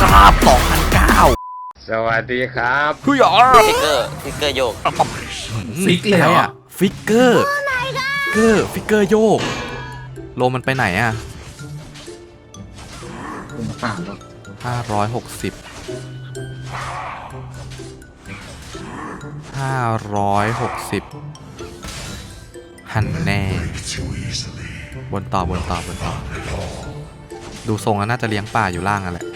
ครับ2,009 สวัสดีครับคุยอ๋อฟิกเกอร์ฟิกเกอร์โยกฟิกเลยเหรอะไะฟิกเกอร์เกอร์ฟิกเกอร์โยก โลมันไปไหนอะผมเปล่าหรอกห้าร้อยหกสิบห้าร้อยหกสิบหันแน่ บนต่อบนต่อบนต่อ ดูทรงแล้วน่าจะเลี้ยงป่าอยู่ล่างอะแหละ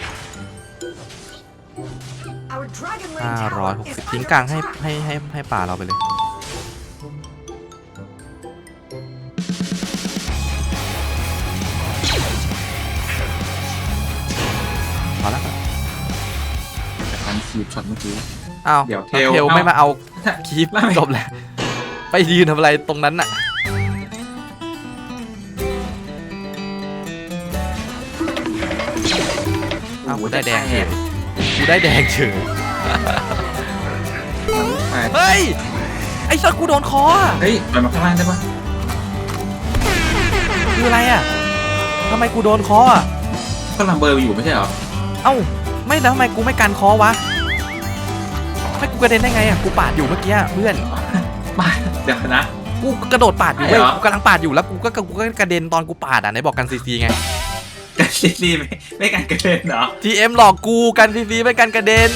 ห้าร้อยหกสิบทิ้งกลางให้ให้ให้ให้ป่าเราไปเลย พอแล้วครับแต่การคีบช็อตเมื่อกี้ อ้าวเดี๋ยวเทเทลลเอ้าไม่มาเอาถ้าคีปไม่จบแหละไปยืนทำอะไรตรงนั้นน่ะ อ้าวกูได้แดงเฉยกูได้แดงเฉย ไปเฮ้ย ไอ้สัตว์กูโดนคออะเฮ้ยปล่อยมาข้างล่างได้ปะคืออะไรอะทำไมกูโดนคออะ ก็ลัมเบอร์อยู่ไม่ใช่เหรอ เอ้า ไม่แล้วทำไมกูไม่กันคอวะให้กูกระเด็นได้ไงอะ กูปาดอยู่เมื่อกี้อะเพื่อน มาเดี๋ยวนะ กูกระโดดปาดอยู่เว้ย ใช่เหรอ กูกำลังปาดอยู่แล้วกูก็กูก็กระเด็นตอนกูปาดอะไหนบอกกันซีซีไง กันซีรีส์ไม่ไม่การกระเด็นเหรอ GM หลอกกูกันซีซีไม่กันกระเด็น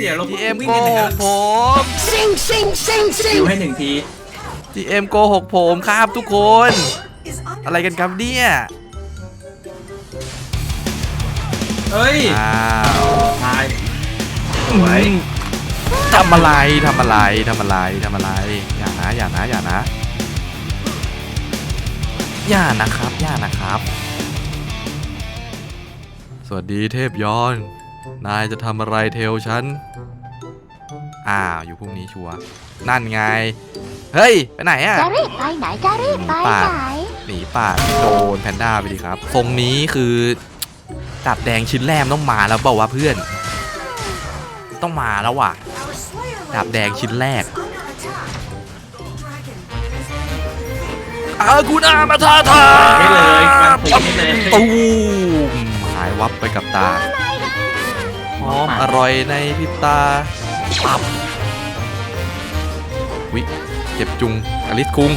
เดี๋ยวเรา GM วิ่งโกกันหนะกผมอยู่ให้หนึ่งที GM โกหกผมครับทุกคน อะไรกันครับเนี่ยเฮ้ยอ้าวตายสวยทำอะไรทำอะไรทำอะไรทำอะไร อย่านะอย่านะอย่านะอย่านะครับอย่านะครับ สวัสดีเทพยอน นายจะทำอะไรเทลฉัน อ้าว อยู่พรุ่งนี้ชัวร์นั่นไง เฮ้ย ไปไหนอะจะรีบไปไหนจะรีบไปปาดไหนหนีป่าดโดนแพนด้าไปดีครับทรงนี้คือดาบแดงชิ้นแรกต้องมาแล้วเปล่าวะเพื่อน ต้องมาแล้วว่ะดาบแดงชิ้นแรกอากูนามาทาทาไม่เลยการผูกไม่เลยตูมหายวับไปกับตา หอมอร่อยในพริบตาปับวิเจ็บจุงอลิสคุง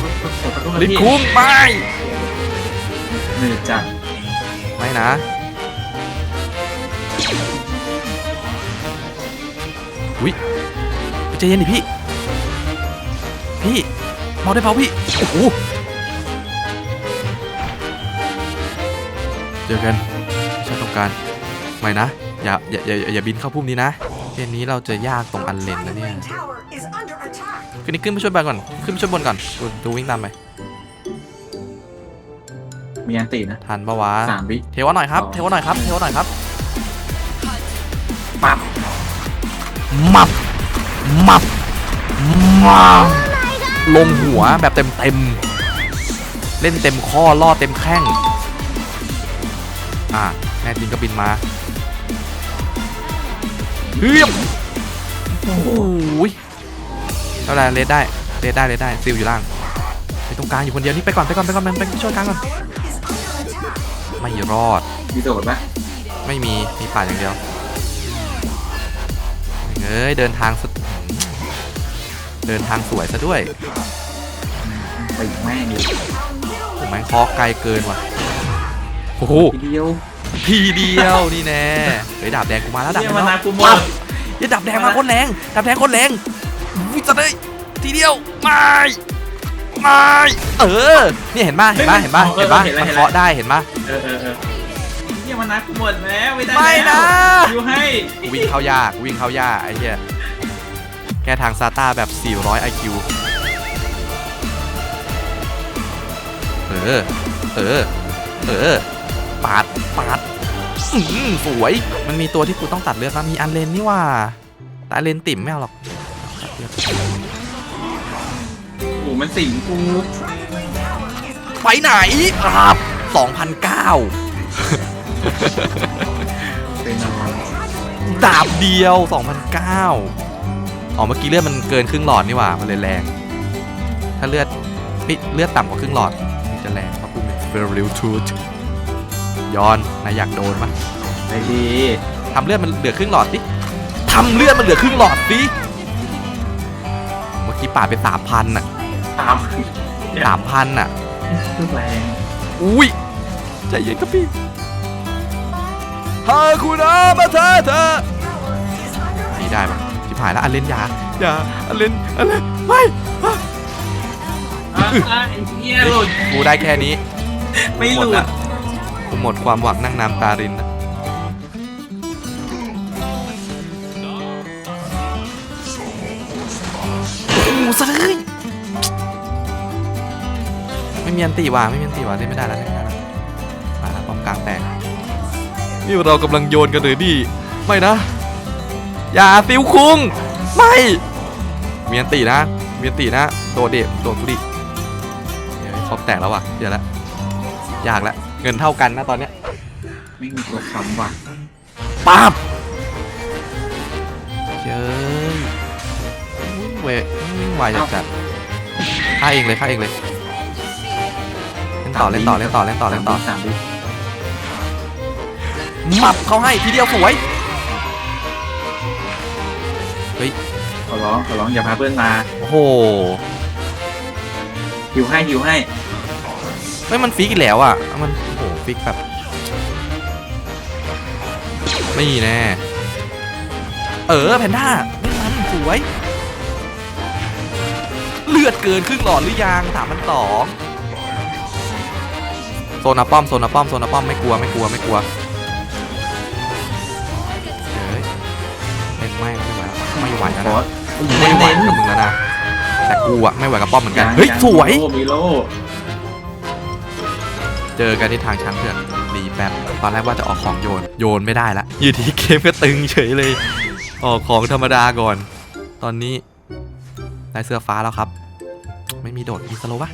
อลิสคุงไม่เหนื่อยจัดไม่นะวิใจเย็นดิพี่ พี่เมาได้เปล่าพี่ โอ้โห เจอกันฉันต้องการ ไม่นะ อย่าอย่าอย่าอย่าอย่าบินเข้าพุ่มนี้นะเกมนี้เราจะยากตรงอันเลนนะเนี่ยขึ้นนี่ขึ้นไปช่วยบนก่อน ขึ้นไปช่วยบนก่อนดูดูวิ่งตามไปมีอันตีนะทันปะวะสามวิเทวะหน่อยครับอ๋อเทวะหน่อยครับ เทวะหน่อยครับปั๊บมับมับมับลงหัวแบบเต็มเต็มๆเล่นเต็มข้อล่อเต็มแข้ง อ่าแน่จริงก็บินมา เฮ้ยโอ้โหยเท่าไหรเลดได้เลดได้เลดได้ซิลอยู่ล่างไปตรงกลางอยู่คนเดียวนี่ไปก่อนไปก่อนไปก่อนไปช่วยกลางก่อนไม่รอดมีโดดปะไม่มีมีป่าอย่างเดียวเอ้ยเดินทางสุดเดินทางสวยซะด้วยไปแม่งเลยผมแม่งคอไกลเกินว่ะโอ้โหทีเดียว ทีเดียวนี่แน่เฮ้ยดาบแดงกูมาแล้วดาบแดงมามานากูหมดบอย่าดาบแดงมาโคนแรงดาบแดงโคนแรงวิจัดเลยทีเดียวไม่ไม่เออเนี่ยเห็นป่ะเห็นป่ะเห็นป่ะเห็นป่ะมันเคาะได้เห็นป่ะเออเออเออเนี่ยมานากูหมดแล้วไม่ได้นะแล้วอยู่ให้วิ่งเข้ายากวิ่งเข้ายากไอ้เหี้ยแก้ทางซาต้าแบบ 400 IQ เออ เออ เออ ปาด ปาด อืมสวย มันมีตัวที่กูต้องตัดเลือดนะมีอันเลนนี่ว่าแต่อันเลนติ่มไม่เอาหรอกตัดเลือดโอ้โหมันสิงกูไปไหนครับ2,009เป็นนอนดาบเดียว2,009อ๋อเมื่อกี้เลือดมันเกินครึ่งหลอดนี่หว่า มันเลยแรง ถ้าเลือดปิเลือดต่ำกว่าครึ่งหลอดถึงจะแรงเพราะกูเป็นเฟรลิวทูด ย้อนนายอยากโดนปะไปดีทำเลือดมันเหลือครึ่งหลอดสิทำเลือดมันเหลือครึ่งหลอดสิเมื่อกี้ปาดไปสามพันอะตามสามพันอะลูกแรงอุ้ยใจเย็นครับพี่ฮาคุณอามาเธอเธอนี่ได้ปะชิบหายแล้วอันเล่นยาอย่าอันเล่นอันเล่นไม่อะอะไอ้เหี้ยหลุดกูได้แค่นี้ไม่หหมลุดดละกู หมดความหวังนั่งน้ำตารินนะโอ้โหสะเลยไม่มีอันตีว่ะไม่มีอันตีว่ะเล่นไม่ได้แล้วเล่นไม่ได้แล้วมาแล้วป้อมกลางแตกนี่เรากำลังโยนกันหรือดิไม่นะ อย่าซิวคุง ไม่มีอันตีนะมีอันตีนะ โดดเดบโดดกูดิเดี๋ยวป้อมแตกแล้วว่ะเดี๋ยวละยากแล้ว เงินเท่ากันนะตอนเนี้ยไม่มีตัวคำว่ะป๊าบเจ้ยวิ่งเววิ่งไวจัดจัดฆ่าเองเลยฆ่าเองเลยเล่นต่อเล่นต่อเล่นต่อเล่นต่อเล่นต่อสามวิหมับเขาให้ทีเดียวสวยขอร้องขอร้องอย่าพาเพื่อนมาโอ้โหหิวให้หิวให้ไม่มันฟิกอีกแล้วอะมันโอ้โห ฟิกแบบไม่แน่ เออแพนด้าไม่มันสวย เลือดเกินครึ่งหลอดหรือยังถามมันสองโซนาป้อมโซนาป้อมโซนาป้อมไม่กลัวไม่กลัวไม่กลัวเฮ้ยเล่นไม่ไม่ไหวแล้วไม่ไหวแล้วขอนะกูไม่ไหวกับมึงแล้วนะแต่กูอะไม่ไหวกับป้อมเหมือนกันเฮ้ยงสวยมีโล่มีโล่ เจอกันที่ทางช้างเถื่อนรีแป๊บตอนแรกว่าจะออกของโยนโยนไม่ได้ละอยู่ที่เกมก็ตึงเฉยเลย ออกของธรรมดาก่อน ตอนนี้ได้เสื้อฟ้าแล้วครับ ไม่มีโดดมีสโลว์ปะ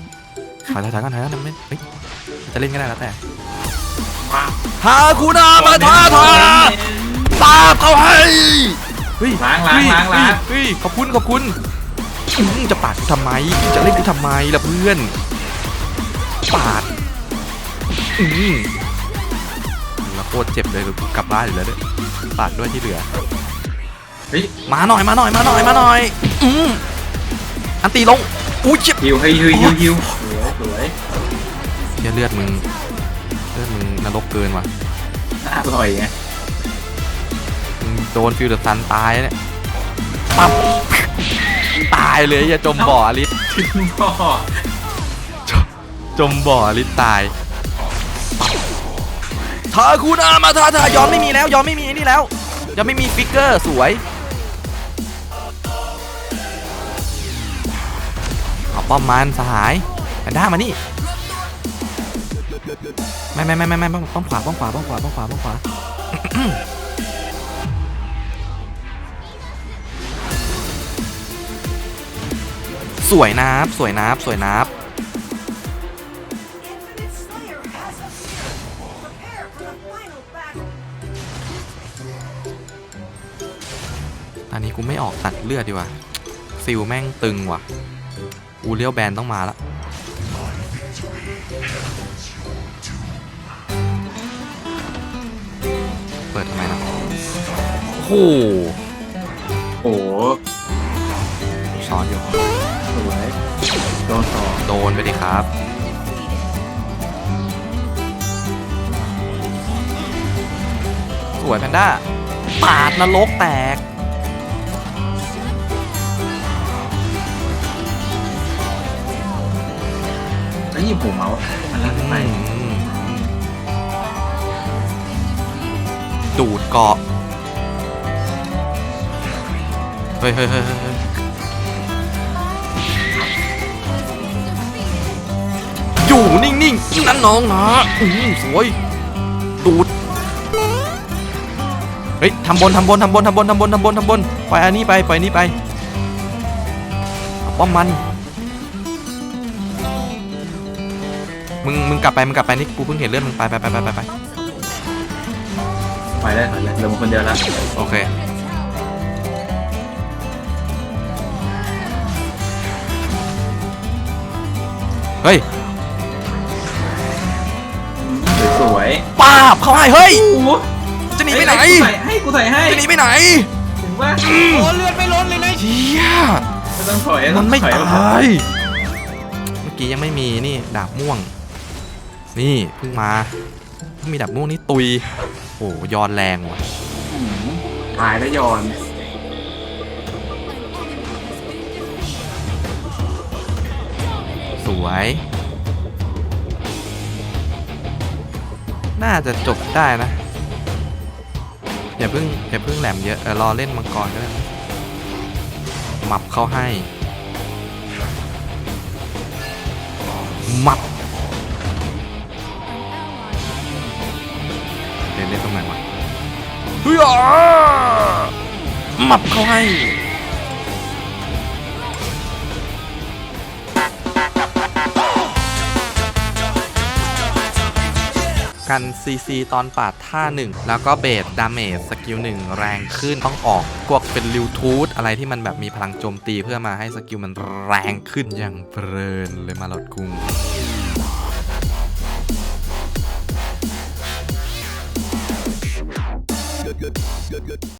ถอยถอยถอยก่อนถอยก่อนไม่เฮ้ยจะเล่นก็ได้แล้วแต่ว้าวฮาคูนามาทาทาตาบเขาให้เฮ้ยล้างล้างล้างล้างเฮ้ยขอบคุณขอบคุณอื้อจะปาดกูทำไมจะเล่นกูทำไมล่ะเพื่อนปาด อืมแล้วโคตรเจ็บเลยกูกลับบ้านอยู่แล้วเนี่ยปาดด้วยที่เหลือเฮ้ยมาหน่อยมาหน่อยมาหน่อยมาหน่อยอืมอันตีลงอุ้ยเจ็บหิวให้หิวหิวหิวสวยสวยเหี้ยเลือดมึงเลือดมึงนรกเกินว่ะอร่อยไงมึงโดนฟิวเดอร์ซันตายเนี่ยปั๊บตายเลยอย่าจมบ่ออลิสพ่อจมบ่ออลิสตาย ทาคูนามาทาทายอมไม่มีแล้วยอมไม่มีนี่แล้วยอมไม่มีฟิกเกอร์สวยเอาป้อมมันสหายแพนด้ามานี่ไม่ไม่ไม่ไม่ไม่ป้อมป้อมขวาป้อมขวาป้อมขวาป้อมขวาป้อมขวาสวยนับสวยนับสวยนับ นนี้กูไม่ออกตัดเลือดดีกว่าซิลแม่งตึงว่ะอูเลียวแบนต้องมาละเปิดทำไมนะโอ้โหโอ้โหช้อนอยู่สวยโดนต่อโดนไปดิครับสวยแพนด้าปาดนรกแตก แล้วยิงผมเมาส์มันลั่นไปดูดเกาะเฮ้ยเฮ้ยเฮ้ยเฮ้ยอยู่นิ่งๆนั่นน้องนะอืมสวย ดูด เฮ้ยทำบนทำบนทำบนทำบนทำบนทำบนทำบน ไปอันนี้ไป ไปนี้ไปเอาป้อมมัน มึงมึงกลับไปมึงกลับไปนี่กูเพิ่งเห็นเลือดมึงไปไปไปไปไปไปไปได้ถอยเลยเหลือมึงคนเดียวแล้วโอเคเฮ้ยสวยป้าบเขาให้เฮ้ยๆโอ้โหจะหหนีไปไหนให้กูใส่ให้จะหนีไปไหนถึงว่าโอ้เลือดไม่ล้นเลยนะเฮียไม่ต้องถอยมันไม่ถอยตายเมื่อกี้ยังไม่มีนี่ดาบม่วง นี่เพิ่งมาเพิ่งมีดาบม่วงนี่ตุยโอ้ยอนแรงว่ะตายแล้วยอนสวย น่าจะจบได้นะ อย่าเพิ่งอย่าเพิ่งแหลมเยอะเออรอเล่นมังกรก็ได้นะหมับเข้าให้หมับ เล่นเล่นตรงไหนวะเฮ้ยอะหมับเข้าให้กัน CC ตอนปาดท่า 1 แล้วก็เบสดาเมจสกิล1แรงขึ้นต้องออกพวกเป็นริวทูธอะไรที่มันแบบมีพลังโจมตีเพื่อมาให้สกิลมันแรงขึ้นอย่างเพลินเลยมาหลอดกุง good.